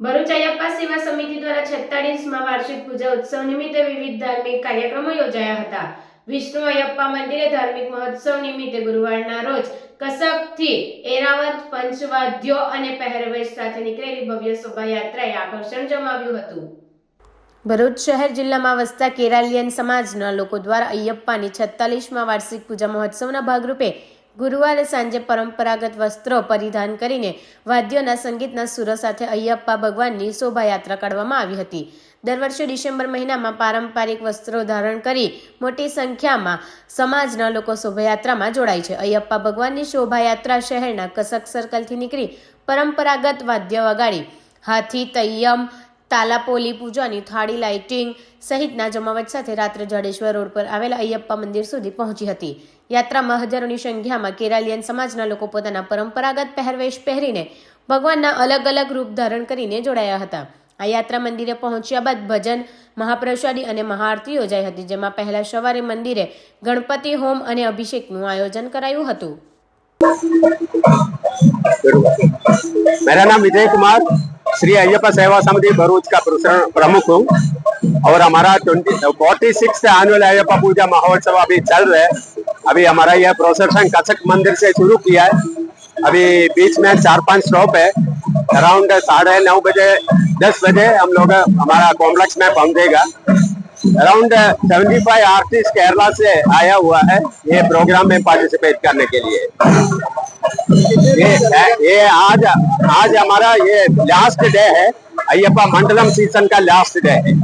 ભરૂચ સેવા સમિતિ દ્વારા છેતાળીસમાં વાર્ષિક પૂજા ઉત્સવ નિમિત્તે વિવિધ ધાર્મિક કાર્યક્રમો યોજાયા હતા. વિષ્ણુ અયપ્પા મંદિરે ધાર્મિક મહોત્સવ નિમિત્તે ગુરુવારના રોજ કસકથી એરાવત, પંચવાદ્યો અને પહેરવેશ સાથે નીકળેલી ભવ્ય શોભાયાત્રાએ આકર્ષણ જમાવ્યું હતું. ભરૂચ શહેર જિલ્લામાં વસતા કેરાલિયન સમાજના લોકો દ્વારા અયપ્પાની છત્તાલીસમાં વાર્ષિક પૂજા મહોત્સવના ભાગરૂપે ગુરુવારે સાંજે પરંપરાગત વસ્ત્રો પરિધાન કરીને વાદ્યોના સંગીતના સુરો સાથે અયપ્પા ભગવાનની શોભાયાત્રા કાઢવામાં આવી હતી. દર વર્ષે ડિસેમ્બર મહિનામાં પારંપરિક વસ્ત્રો ધારણ કરી મોટી સંખ્યામાં સમાજના લોકો શોભાયાત્રામાં જોડાય છે. અયપ્પા ભગવાનની શોભાયાત્રા શહેરના કસક સર્કલથી નીકળી પરંપરાગત વાદ્ય વગાડી હાથી, તૈયમ તાલાપોલી પૂજાની થાળી લાઇટિંગ સહિતના જમાવટ સાથે રાત્રે જાડેશ્વર રોડ પર આવેલા અયપ્પા મંદિર સુધી પહોંચી હતી. યાત્રામાં હજારોની સંખ્યામાં કેરાલિયન સમાજના લોકો પોતાના પરંપરાગત પહેરવેશ પહેરીને ભગવાનના અલગ અલગ રૂપ ધારણ કરીને જોડાયા હતા. આ યાત્રા મંદિરે પહોંચ્યા બાદ ભજન, મહાપ્રસાદી અને મહાઆરતી યોજાઈ હતી, જેમાં પહેલા સવારે મંદિરે ગણપતિ હોમ અને અભિષેકનું આયોજન કરાયું હતું. મેરા નામ વિજય કુમાર श्री अय्यप्पा सेवा समिति भरूच का प्रमुख हूँ। और हमारा twenty forty six annual Ayyappa Puja Mahotsav अभी चल रहा है। अभी हमारा यह प्रोसेशन कचक मंदिर से शुरू किया है। अभी बीच में चार पाँच स्टॉप है। अराउंड साढ़े नौ बजे, दस बजे हम लोग हमारा कॉम्प्लेक्स में पहुंचेगा। Around seventy five artist Kerala से आया हुआ है। ये प्रोग्राम में पार्टिसिपेट करने के लिए। ये ये आज आज हमारा ये लास्ट डे है अयप्पा मंडलम सीजन का लास्ट डे है